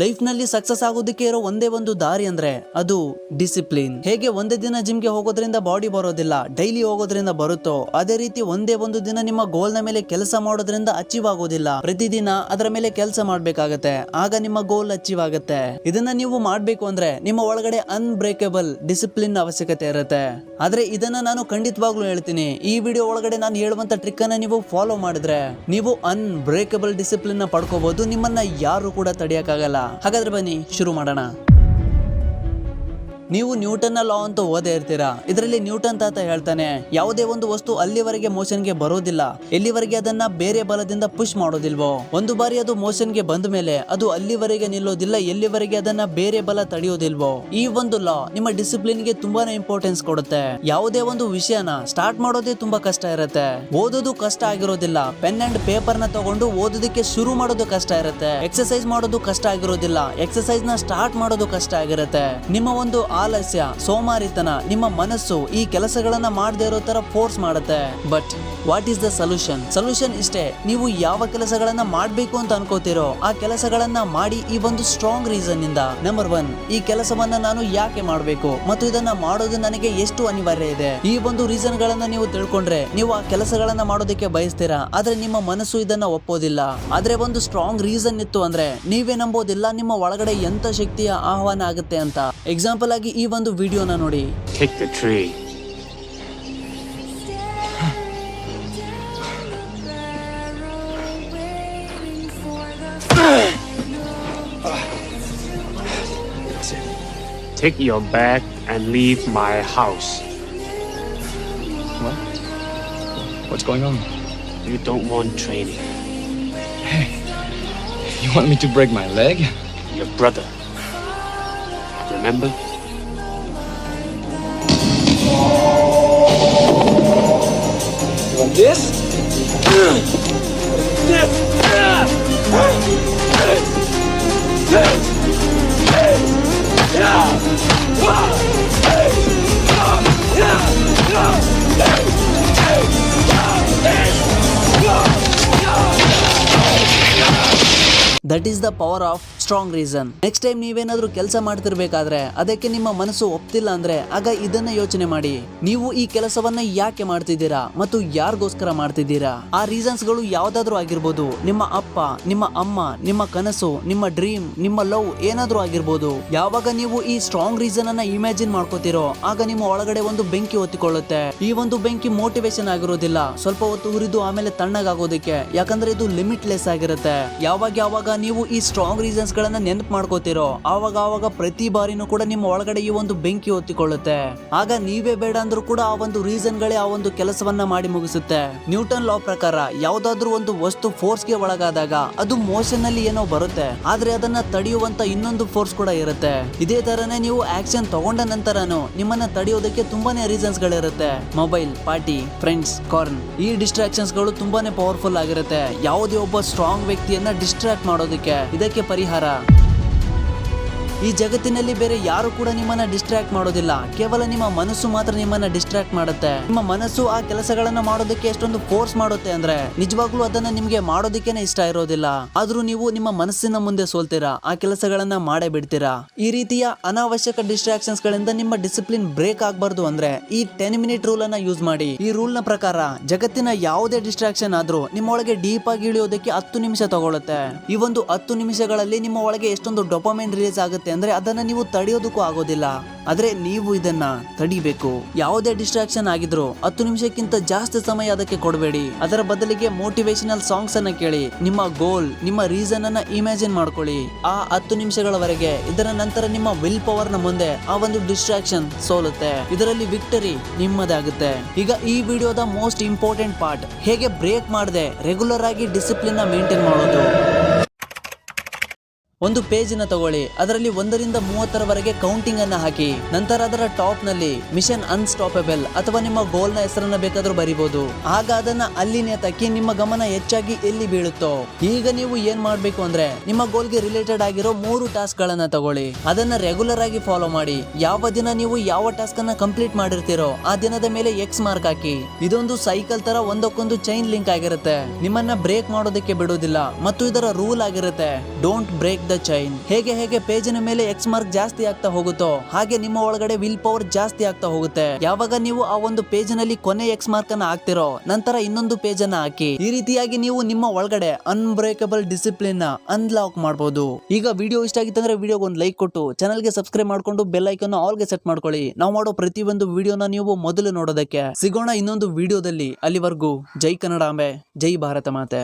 ಲೈಫ್ನಲ್ಲಿ success ಆಗೋದಕ್ಕೆ ಇರೋ ಒಂದೇ ಒಂದು ದಾರಿ ಅಂದ್ರೆ ಅದು ಡಿಸಿಪ್ಲಿನ್ ಹೇಗೆ ಒಂದೇ ದಿನ ಜಿಮ್ಗೆ ಹೋಗೋದ್ರಿಂದ ಬಾಡಿ ಬರೋದಿಲ್ಲ ಡೈಲಿ ಹೋಗೋದ್ರಿಂದ ಬರುತ್ತೋ, ಅದೇ ರೀತಿ ಒಂದೇ ಒಂದು ದಿನ ನಿಮ್ಮ ಗೋಲ್ನ ಮೇಲೆ ಕೆಲಸ ಮಾಡೋದ್ರಿಂದ ಅಚೀವ್ ಆಗೋದಿಲ್ಲ. ಪ್ರತಿದಿನ ಅದರ ಮೇಲೆ ಕೆಲಸ ಮಾಡ್ಬೇಕಾಗತ್ತೆ, ಆಗ ನಿಮ್ಮ ಗೋಲ್ ಅಚೀವ್ ಆಗುತ್ತೆ. ಇದನ್ನ ನೀವು ಮಾಡ್ಬೇಕು ಅಂದ್ರೆ ನಿಮ್ಮ ಒಳಗಡೆ ಅನ್ಬ್ರೇಕಬಲ್ ಡಿಸಿಪ್ಲಿನ್ ಅವಶ್ಯಕತೆ ಇರುತ್ತೆ. ಆದ್ರೆ ಇದನ್ನ ನಾನು ಖಂಡಿತವಾಗ್ಲೂ ಹೇಳ್ತೀನಿ, ಈ ವಿಡಿಯೋ ಒಳಗಡೆ ನಾನು ಹೇಳುವಂತ ಟ್ರಿಕ್ ಅನ್ನ ನೀವು ಫಾಲೋ ಮಾಡಿದ್ರೆ, ನೀವು ಅನ್ಬ್ರೇಕಬಲ್ ಡಿಸಿಪ್ಲಿನ್ನ ಪಡ್ಕೋಬಹುದು ನಿಮ್ಮನ್ನ ಯಾರು ಕೂಡ ತಡೆಯಕ್ಕಾಗಲ್ಲ. ಹಾಗಾದ್ರೆ ಬನ್ನಿ ಶುರು ಮಾಡೋಣ. ನೀವು ನ್ಯೂಟನ್ ಲಾ ಅಂತ ಓದೇ ಇರ್ತೀರಾ? ಇದರಲ್ಲಿ ನ್ಯೂಟನ್ ತಾತ ಹೇಳ್ತಾನೆ, ಯಾವುದೇ ಒಂದು ವಸ್ತು ಅಲ್ಲಿವರೆಗೆ ಮೋಷನ್ಗೆ ಬರೋದಿಲ್ಲ. ಎಲ್ಲಿವರೆಗೆ ಅದನ್ನ ಬೇರೆ ಬಲದಿಂದ ಪುಷ್ ಮಾಡೋದಿಲ್ವೋ? ಒಂದು ಬಾರಿ ಅದು ಮೋಷನ್ಗೆ ಬಂದ ಮೇಲೆ ಅದು ಅಲ್ಲಿವರೆಗೆ ನಿಲ್ಲೋದಿಲ್ಲ, ಎಲ್ಲಿವರೆಗೆ ಅದನ್ನ ಬೇರೆ ಬಲ ತಡೆಯೋದಿಲ್ವೋ? ಈ ಒಂದು ಲಾ ನಿಮ್ಮ ಡಿಸಿಪ್ಲಿನ್ಗೆ ತುಂಬಾನೇ ಇಂಪಾರ್ಟೆನ್ಸ್ ಕೊಡುತ್ತೆ. ಯಾವುದೇ ಒಂದು ವಿಷಯನ ಸ್ಟಾರ್ಟ್ ಮಾಡೋದೇ ತುಂಬಾ ಕಷ್ಟ ಇರುತ್ತೆ. ಓದೋದು ಕಷ್ಟ ಆಗಿರೋದಿಲ್ಲ ಪೆನ್ ಅಂಡ್ ಪೇಪರ್ನ ತಗೊಂಡು ಓದೋದಕ್ಕೆ ಶುರು ಮಾಡೋದು ಕಷ್ಟ ಇರುತ್ತೆ. ಎಕ್ಸರ್ಸೈಸ್ ಮಾಡೋದು ಕಷ್ಟ ಆಗಿರೋದಿಲ್ಲ ಎಕ್ಸರ್ಸೈಸ್ನ ಸ್ಟಾರ್ಟ್ ಮಾಡೋದು ಕಷ್ಟ ಆಗಿರುತ್ತೆ. ನಿಮ್ಮ ಒಂದು ಆಲಸ್ಯ ಸೋಮಾರಿತನ ನಿಮ್ಮ ಮನಸ್ಸು ಈ ಕೆಲಸಗಳನ್ನ ಮಾಡದೇ ಇರೋ ತರ ಫೋರ್ಸ್ ಮಾಡುತ್ತೆ. But what is the solution solution ಇಷ್ಟೇ. ನೀವು ಯಾವ ಕೆಲಸಗಳನ್ನ ಮಾಡಬೇಕು ಅಂತ ಅನ್ಕೋತಿರೋ ಆ ಕೆಲಸಗಳನ್ನ ಮಾಡಿ ಈ ಒಂದು ಸ್ಟ್ರಾಂಗ್ ರೀಸನ್ ಇಂದ ನಂಬರ್ ಒನ್ ಈ ಕೆಲಸವನ್ನ ನಾನು ಯಾಕೆ ಮಾಡಬೇಕು? ಮತ್ತು ಇದನ್ನ ಮಾಡೋದು ನನಗೆ ಎಷ್ಟು ಅನಿವಾರ್ಯ ಇದೆ? ಈ ಒಂದು ರೀಸನ್ ಗಳನ್ನ ನೀವು ತಿಳ್ಕೊಂಡ್ರೆ ನೀವು ಆ ಕೆಲಸಗಳನ್ನ ಮಾಡೋದಕ್ಕೆ ಬಯಸ್ತೀರಾ? ಆದ್ರೆ ನಿಮ್ಮ ಮನಸ್ಸು ಇದನ್ನ ಒಪ್ಪೋದಿಲ್ಲ. ಆದ್ರೆ ಒಂದು ಸ್ಟ್ರಾಂಗ್ ರೀಸನ್ ಇತ್ತು ಅಂದ್ರೆ ನೀವೇ ನಂಬೋದಿಲ್ಲ ನಿಮ್ಮ ಒಳಗಡೆ ಎಂತ ಶಕ್ತಿಯ ಆಹ್ವಾನ ಆಗುತ್ತೆ ಅಂತ. ಎಕ್ಸಾಂಪಲ್ ಆಗಿ ಈ ಒಂದು ವಿಡಿಯೋನ ನೋಡಿ. Take your bag and leave my house. What? What's going on? You don't want training. Hey, you want me to break my leg? Your brother. Remember? You want this? That is the power of strong reason next time ನೀವೇನಾದ್ರೂ ಕೆಲಸ ಮಾಡ್ತಿರ್ಬೇಕಾದ್ರೆ ಅದಕ್ಕೆ ನಿಮ್ಮ ಮನಸ್ಸು ಒಪ್ತಿಲ್ಲ ಅಂದ್ರೆ ಆಗ ಇದನ್ನ ಯೋಚನೆ ಮಾಡಿ. ನೀವು ಈ ಕೆಲಸವನ್ನ ಯಾಕೆ ಮಾಡ್ತಿದ್ದೀರಾ ಮತ್ತು ಯಾರಿಗೋಸ್ಕರ ಮಾಡ್ತಿದ್ದೀರಾ? ಆ ರೀಸನ್ಸ್ಗಳು ಯಾವ್ದಾದ್ರು ಆಗಿರ್ಬೋದು. ನಿಮ್ಮ ಅಪ್ಪ, ನಿಮ್ಮ ಅಮ್ಮ, ನಿಮ್ಮ ಕನಸು, ನಿಮ್ಮ ಡ್ರೀಮ್ ನಿಮ್ಮ ಲವ್ ಏನಾದ್ರೂ ಆಗಿರ್ಬೋದು. ಯಾವಾಗ ನೀವು ಈ ಸ್ಟ್ರಾಂಗ್ ರೀಸನ್ ಅನ್ನ ಇಮ್ಯಾಜಿನ್ ಮಾಡ್ಕೋತಿರೋ, ಆಗ ನಿಮ್ಮ ಒಳಗಡೆ ಒಂದು ಬೆಂಕಿ ಹೊತ್ತಿಕೊಳ್ಳುತ್ತೆ. ಈ ಒಂದು ಬೆಂಕಿ ಮೋಟಿವೇಶನ್ ಆಗಿರೋದಿಲ್ಲ. ಸ್ವಲ್ಪ ಹೊತ್ತು ಉರಿದು ಆಮೇಲೆ ತಣ್ಣಗಾಗೋದಕ್ಕೆ. ಯಾಕಂದ್ರೆ ಇದು ಲಿಮಿಟ್ಲೆಸ್ ಆಗಿರುತ್ತೆ. ಯಾವಾಗ ಯಾವಾಗ ನೀವು ಈ ಸ್ಟ್ರಾಂಗ್ ರೀಸನ್ಸ್ ಗಳನ್ನ ನೆನಪು ಮಾಡ್ಕೋತಿರೋ ಆವಾಗ ಆವಾಗ ಪ್ರತಿ ಬಾರಿನೂ ಕೂಡ ನಿಮ್ಮ ಒಳಗಡೆ ಈ ಒಂದು ಬೆಂಕಿ ಹೊತ್ತಿಕೊಳ್ಳುತ್ತೆ. ಆಗ ನೀವೇ ಬೇಡ ಅಂದ್ರೂ ಕೂಡ ಆ ಒಂದು ರೀಸನ್ ಗಳೇ ಆ ಒಂದು ಕೆಲಸವನ್ನ ಮಾಡಿ ಮುಗಿಸುತ್ತೆ. ನ್ಯೂಟನ್ ಲಾ ಪ್ರಕಾರ ಯಾವ್ದಾದ್ರೂ ಒಂದು ವಸ್ತು ಫೋರ್ಸ್ಗೆ ಒಳಗಾದಾಗ ಅದು ಮೋಷನ್ನಲ್ಲಿ ಏನೋ ಬರುತ್ತೆ. ಆದ್ರೆ ಅದನ್ನ ತಡೆಯುವಂತ ಇನ್ನೊಂದು ಫೋರ್ಸ್ ಕೂಡ ಇರುತ್ತೆ. ಇದೇ ತರನೇ ನೀವು ಆಕ್ಷನ್ ತಗೊಂಡ ನಂತರನು ನಿಮ್ಮನ್ನ ತಡೆಯೋದಕ್ಕೆ ತುಂಬಾನೇ ರೀಸನ್ಸ್ ಗಳಿರುತ್ತೆ. ಮೊಬೈಲ್ ಪಾರ್ಟಿ ಫ್ರೆಂಡ್ಸ್ ಕಾರ್ನ್ ಈ ಡಿಸ್ಟ್ರಾಕ್ಷನ್ಸ್ಗಳು ತುಂಬಾನೇ ಪವರ್ಫುಲ್ ಆಗಿರುತ್ತೆ. ಯಾವುದೇ ಒಬ್ಬ ಸ್ಟ್ರಾಂಗ್ ವ್ಯಕ್ತಿಯನ್ನ ಡಿಸ್ಟ್ರಾಕ್ಟ್ ಮಾಡೋದಕ್ಕೆ ಇದಕ್ಕೆ ಪರಿಹಾರ? ಈ ಜಗತ್ತಿನಲ್ಲಿ ಬೇರೆ ಯಾರು ಕೂಡ ನಿಮ್ಮನ್ನ ಡಿಸ್ಟ್ರಾಕ್ಟ್ ಮಾಡೋದಿಲ್ಲ. ಕೇವಲ ನಿಮ್ಮ ಮನಸ್ಸು ಮಾತ್ರ ನಿಮ್ಮನ್ನ ಡಿಸ್ಟ್ರಾಕ್ಟ್ ಮಾಡುತ್ತೆ. ನಿಮ್ಮ ಮನಸ್ಸು ಆ ಕೆಲಸಗಳನ್ನ ಮಾಡೋದಕ್ಕೆ ಎಷ್ಟೊಂದು ಫೋರ್ಸ್ ಮಾಡುತ್ತೆ ಅಂದ್ರೆ, ನಿಜವಾಗ್ಲೂ ಅದನ್ನ ನಿಮ್ಗೆ ಮಾಡೋದಕ್ಕೇನೆ ಇಷ್ಟ ಇರೋದಿಲ್ಲ. ಆದ್ರೂ ನೀವು ನಿಮ್ಮ ಮನಸ್ಸಿನ ಮುಂದೆ ಸೋಲ್ತೀರಾ? ಆ ಕೆಲಸಗಳನ್ನ ಮಾಡೇ ಬಿಡ್ತೀರಾ? ಈ ರೀತಿಯ ಅನಾವಶ್ಯಕ ಡಿಸ್ಟ್ರಾಕ್ಷನ್ಸ್ ಗಳಿಂದ ನಿಮ್ಮ ಡಿಸಿಪ್ಲಿನ್ ಬ್ರೇಕ್ ಆಗಬಾರ್ದು ಅಂದ್ರೆ, ಈ ಟೆನ್ ಮಿನಿಟ್ ರೂಲ್ ಅನ್ನ ಯೂಸ್ ಮಾಡಿ. ಈ ರೂಲ್ನ ಪ್ರಕಾರ, ಜಗತ್ತಿನ ಯಾವುದೇ ಡಿಸ್ಟ್ರಾಕ್ಷನ್ ಆದ್ರೂ ನಿಮ್ಮ ಒಳಗೆ ಡೀಪ್ ಆಗಿ ಇಳಿಯೋದಕ್ಕೆ ಹತ್ತು ನಿಮಿಷ ತಗೊಳುತ್ತೆ. ಈ ಒಂದು ಹತ್ತು ನಿಮಿಷಗಳಲ್ಲಿ ನಿಮ್ಮ ಒಳಗೆ ಎಷ್ಟೊಂದು ಡೊಪಮೈನ್ ರಿಲೀಸ್ ಆಗುತ್ತೆ ಅಂದ್ರೆ ಅದನ್ನ ನೀವು ತಡೆಯೋದಕ್ಕೂ ಆಗೋದಿಲ್ಲ. ಆದ್ರೆ ನೀವು ಇದನ್ನ ತಡಿಬೇಕು. ಯಾವುದೇ ಡಿಸ್ಟ್ರಾಕ್ಷನ್ ಆಗಿದ್ರು ಹತ್ತು ನಿಮಿಷಕ್ಕಿಂತ ಜಾಸ್ತಿ ಸಮಯ ಅದಕ್ಕೆ ಕೊಡಬೇಡಿ. ಅದರ ಬದಲಿಗೆ ಮೋಟಿವೇಶನಲ್ ಸಾಂಗ್ಸ್ ಅನ್ನ ಕೇಳಿ, ನಿಮ್ಮ ಗೋಲ್ ನಿಮ್ಮ ರೀಸನ್ ಅನ್ನ ಇಮ್ಯಾಜಿನ್ ಮಾಡ್ಕೊಳ್ಳಿ. ಆ ಹತ್ತು ನಿಮಿಷಗಳವರೆಗೆ ಇದರ ನಂತರ ನಿಮ್ಮ ವಿಲ್ ಪವರ್ನ ಮುಂದೆ ಆ ಒಂದು ಡಿಸ್ಟ್ರಾಕ್ಷನ್ ಸೋಲುತ್ತೆ. ಇದರಲ್ಲಿ ವಿಕ್ಟರಿ ನಿಮ್ಮದಾಗುತ್ತೆ ಈಗ ಈ ವಿಡಿಯೋದ ಮೋಸ್ಟ್ ಇಂಪಾರ್ಟೆಂಟ್ ಪಾರ್ಟ್ ಹೇಗೆ ಬ್ರೇಕ್ ಮಾಡದೆ ರೆಗ್ಯುಲರ್ ಆಗಿ ಡಿಸಿಪ್ಲಿನ್ ಮೇಂಟೈನ್ ಮಾಡೋದು. ಒಂದು ಪೇಜಿನ ತಗೊಳ್ಳಿ. ಅದರಲ್ಲಿ ಒಂದರಿಂದ ಮೂವತ್ತರವರೆಗೆ ಕೌಂಟಿಂಗ್ ಅನ್ನ ಹಾಕಿ. ನಂತರ ಅದರ ಟಾಪ್ನಲ್ಲಿ ಮಿಷನ್ ಅನ್ಸ್ಟಾಪಬಲ್ ಅಥವಾ ನಿಮ್ಮ ಗೋಲ್ನ ಹೆಸರನ್ನ ಬೇಕಾದ್ರೂ ಬರಿಬಹುದು ಆಗ ಅದನ್ನ ಅಲ್ಲಿ ನೇತಾಕಿ ನಿಮ್ಮ ಗಮನ ಹೆಚ್ಚಾಗಿ ಎಲ್ಲಿ ಬೀಳುತ್ತೋ. ಈಗ ನೀವು ಏನ್ ಮಾಡ್ಬೇಕು ಅಂದ್ರೆ ನಿಮ್ಮ ಗೋಲ್ಗೆ ರಿಲೇಟೆಡ್ ಆಗಿರೋ ಮೂರು ಟಾಸ್ಕ್ ಗಳನ್ನ ತಗೊಳ್ಳಿ. ಅದನ್ನ ರೆಗ್ಯುಲರ್ ಆಗಿ ಫಾಲೋ ಮಾಡಿ. ಯಾವ ದಿನ ನೀವು ಯಾವ ಟಾಸ್ಕ್ ಅನ್ನ ಕಂಪ್ಲೀಟ್ ಮಾಡಿರ್ತೀರೋ, ಆ ದಿನದ ಮೇಲೆ ಎಕ್ಸ್ ಮಾರ್ಕ್ ಹಾಕಿ. ಇದೊಂದು ಸೈಕಲ್ ತರ ಒಂದಕ್ಕೊಂದು ಚೈನ್ ಲಿಂಕ್ ಆಗಿರುತ್ತೆ. ನಿಮ್ಮನ್ನ ಬ್ರೇಕ್ ಮಾಡೋದಕ್ಕೆ ಬಿಡೋದಿಲ್ಲ ಮತ್ತು ಇದರ ರೂಲ್ ಆಗಿರುತ್ತೆ. ಡೋಂಟ್ ಬ್ರೇಕ್ ದ ಚೈನ್ ಹೇಗೆ ಹೇಗೆ ಪೇಜಿನ ಮೇಲೆ ಎಕ್ಸ್ ಮಾರ್ಕ್ ಜಾಸ್ತಿ ಆಗ್ತಾ ಹೋಗುತ್ತೋ, ಹಾಗೆ ನಿಮ್ಮ ಒಳಗಡೆ ವಿಲ್ ಪವರ್ ಜಾಸ್ತಿ ಆಗ್ತಾ ಹೋಗುತ್ತೆ. ಯಾವಾಗ ನೀವು ಆ ಒಂದು ಪೇಜ್ನಲ್ಲಿ ಕೊನೆ ಎಕ್ಸ್ ಮಾರ್ಕ್ ಅನ್ನ ಹಾಕ್ತಿರೋ, ನಂತರ ಇನ್ನೊಂದು ಪೇಜ್ ಅನ್ನ ಹಾಕಿ. ಈ ರೀತಿಯಾಗಿ ನೀವು ನಿಮ್ಮ ಒಳಗಡೆ ಅನ್ಬ್ರೇಕಬಲ್ ಡಿಸಿಪ್ಲಿನ್ ಅನ್ಲಾಕ್ ಮಾಡಬಹುದು ಈಗ ವಿಡಿಯೋ ಇಷ್ಟ ಆಗಿತ್ತಂದ್ರೆ ವಿಡಿಯೋಗೆ ಒಂದು ಲೈಕ್ ಕೊಟ್ಟು ಚಾನಲ್ಗೆ ಸಬ್ಸ್ಕ್ರೈಬ್ ಮಾಡ್ಕೊಂಡು ಬೆಲ್ ಐಕನ್ ಆಲ್ಗೆ ಸೆಟ್ ಮಾಡ್ಕೊಳ್ಳಿ. ನಾವು ಮಾಡೋ ಪ್ರತಿಯೊಂದು ವಿಡಿಯೋನ ನೀವು ಮೊದಲು ನೋಡೋದಕ್ಕೆ. ಸಿಗೋಣ ಇನ್ನೊಂದು ವಿಡಿಯೋದಲ್ಲಿ ಅಲ್ಲಿವರೆಗೂ ಜೈ ಕನ್ನಡಾಂಬೆ ಜೈ ಭಾರತ ಮಾತೆ.